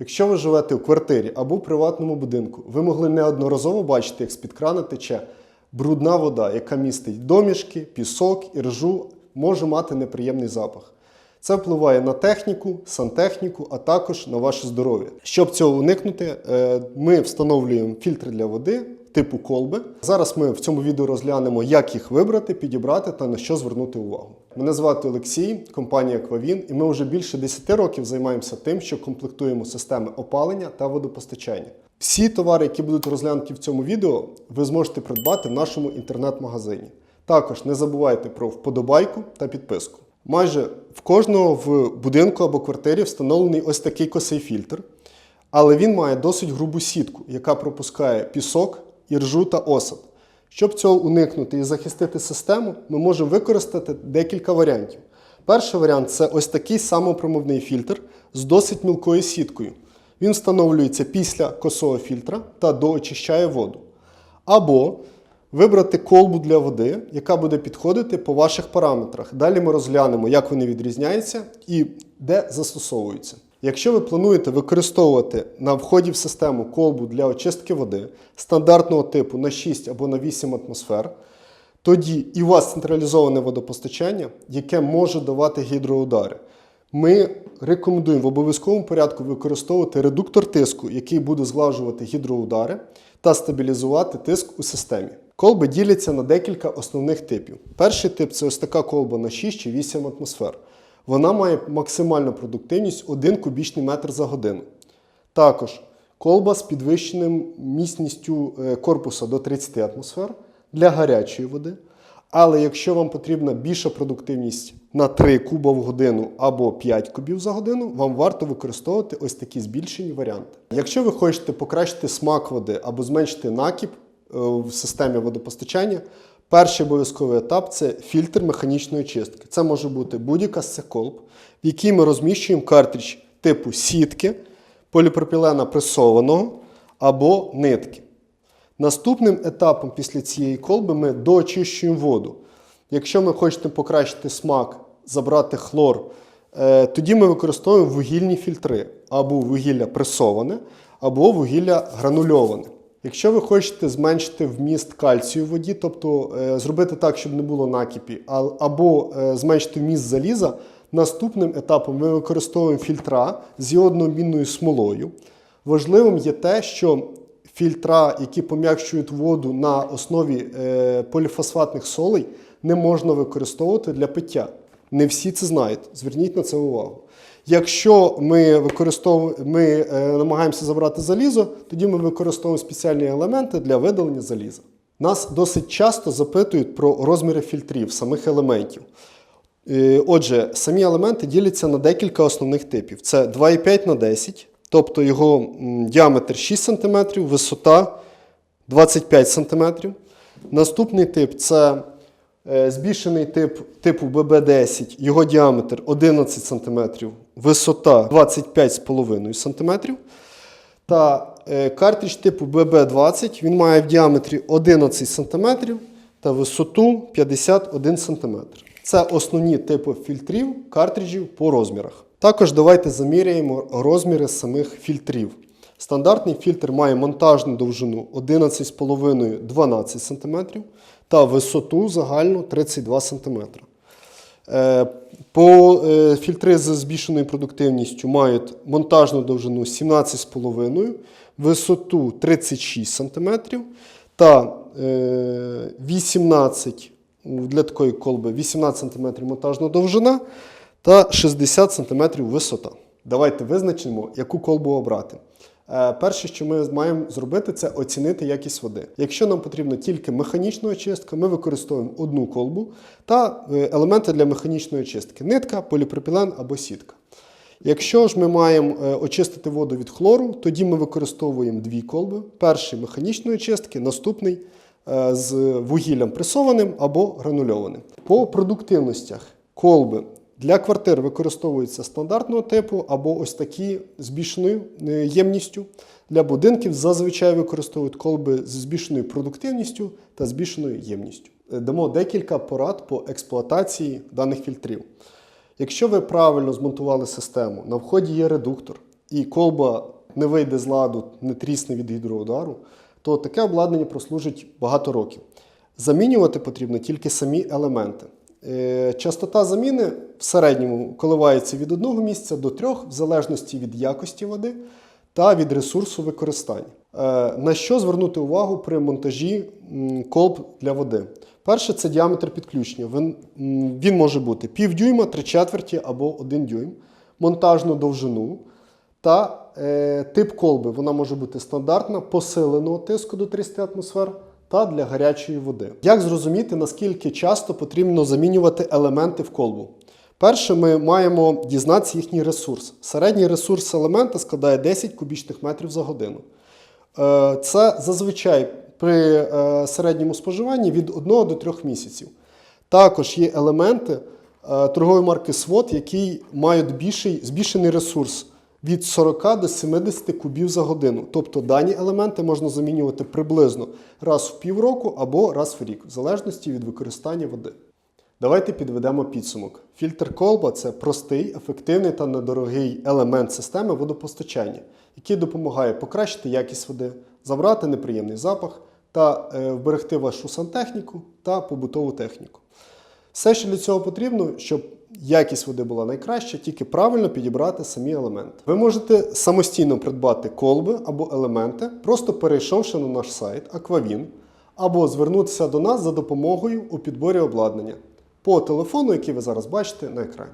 Якщо ви живете у квартирі або у приватному будинку, ви могли неодноразово бачити, як з-під крана тече брудна вода, яка містить домішки, пісок і ржу, може мати неприємний запах. Це впливає на техніку, сантехніку, а також на ваше здоров'я. Щоб цього уникнути, е, ми встановлюємо фільтри для води типу колби. Зараз ми в цьому відео розглянемо, як їх вибрати, підібрати та на що звернути увагу. Мене звати Олексій, компанія Аквавін, і ми вже більше 10 років займаємося тим, що комплектуємо системи опалення та водопостачання. Всі товари, які будуть розглянуті в цьому відео, ви зможете придбати в нашому інтернет-магазині. Також не забувайте про вподобайку та підписку. Майже в кожного в будинку або квартирі встановлений ось такий косий фільтр, але він має досить грубу сітку, яка пропускає пісок, іржу та осад. Щоб цього уникнути і захистити систему, ми можемо використати декілька варіантів. Перший варіант це ось такий самопромивний фільтр з досить мілкою сіткою. Він встановлюється після косого фільтра та доочищає воду. Або вибрати колбу для води, яка буде підходити по ваших параметрах. Далі ми розглянемо, як вони відрізняються і де застосовуються. Якщо ви плануєте використовувати на вході в систему колбу для очистки води стандартного типу на 6 або на 8 атмосфер, тоді і у вас централізоване водопостачання, яке може давати гідроудари. Ми рекомендуємо в обов'язковому порядку використовувати редуктор тиску, який буде зглажувати гідроудари та стабілізувати тиск у системі. Колби діляться на декілька основних типів. Перший тип це ось така колба на 6 чи 8 атмосфер. Вона має максимальну продуктивність 1 кубічний метр за годину. Також колба з підвищеним міцністю е, корпуса до 30 атмосфер для гарячої води. Але якщо вам потрібна більша продуктивність на 3 куба в годину або 5 кубів за годину, вам варто використовувати ось такі збільшені варіанти. Якщо ви хочете покращити смак води або зменшити накіп е, в системі водопостачання, перший обов'язковий етап це фільтр механічної чистки. Це може бути будь-яка з цих колб, в якій ми розміщуємо картридж типу сітки, поліпропілена пресованого або нитки. Наступним етапом після цієї колби ми доочищуємо воду. Якщо ми хочете покращити смак, забрати хлор, е, тоді ми використовуємо вугільні фільтри або вугілля пресоване, або вугілля гранульоване. Якщо ви хочете зменшити вміст кальцію в воді, тобто е, зробити так, щоб не було накипі, або е, зменшити вміст заліза, наступним етапом ми використовуємо фільтра з йодно-обмінною смолою. Важливим є те, що фільтра, які пом'якшують воду на основі е, поліфосфатних солей, не можна використовувати для пиття. Не всі це знають. Зверніть на це увагу. Якщо ми використовуємо, ми е, намагаємося забрати залізо, тоді ми використовуємо спеціальні елементи для видалення заліза. Нас досить часто запитують про розміри фільтрів самих елементів. Е, Отже, самі елементи діляться на декілька основних типів: це 2,5 на 10, тобто його діаметр 6 см, висота 25 см. Наступний тип це збільшений тип типу ББ10, його діаметр 11 см, висота 25,5 см. Та е, картридж типу BB20 він має в діаметрі 11 см та висоту 51 см. Це основні типи фільтрів картриджів по розмірах. Також давайте заміряємо розміри самих фільтрів. Стандартний фільтр має монтажну довжину 11,5-12 см та висоту загальну 32 см. Е, По е, фільтри з збільшеною продуктивністю мають монтажну довжину 17,5, висоту 36 см та е, 18 для такої колби 18 см монтажна довжина та 60 см висота. Давайте визначимо, яку колбу обрати. Е, Перше, що ми маємо зробити, це оцінити якість води. Якщо нам потрібна тільки механічна очистка, ми використовуємо одну колбу та е, елементи для механічної очистки: нитка, поліпропілен або сітка. Якщо ж ми маємо е, очистити воду від хлору, тоді ми використовуємо дві колби: перший механічної очистки, наступний з вугіллям пресованим або гранульованим. По продуктивностях колби для квартир використовуються стандартного типу або ось такі з збільшеною е, ємністю. Для будинків зазвичай використовують колби з збільшеною продуктивністю та збільшеною ємністю. Е, Дамо декілька порад по експлуатації даних фільтрів. Якщо ви правильно змонтували систему, на вході є редуктор, і колба не вийде з ладу, не трісне від гідроудару, то таке обладнання прослужить багато років. Замінювати потрібно тільки самі елементи. Е, Частота заміни в середньому коливається від одного місця до трьох, в залежності від якості води та від ресурсу використання. Е, На що звернути увагу при монтажі колб для води? Перше це діаметр підключення. Він, він може бути пів дюйма, три четверті або один дюйм, монтажну довжину та е, тип колби. Вона може бути стандартна, посиленого тиску до 300 атмосфер та для гарячої води. Як зрозуміти, наскільки часто потрібно замінювати елементи в колбу? Перше, ми маємо дізнатися їхній ресурс. Середній ресурс елемента складає 10 кубічних метрів за годину. Е, Це зазвичай при е, середньому споживанні від 1 до 3 місяців. Також є елементи е, торгової марки SWOT, які мають більший, збільшений ресурс від 40 до 70 кубів за годину. Тобто дані елементи можна замінювати приблизно раз в півроку або раз в рік, в залежності від використання води. Давайте підведемо підсумок. Фільтр колба це простий, ефективний та недорогий елемент системи водопостачання, який допомагає покращити якість води, забрати неприємний запах та е, вберегти вашу сантехніку та побутову техніку. Все, що для цього потрібно, щоб якість води була найкраща, тільки правильно підібрати самі елементи. Ви можете самостійно придбати колби або елементи, просто перейшовши на наш сайт Aquavin, або звернутися до нас за допомогою у підборі обладнання по телефону, який ви зараз бачите на екрані.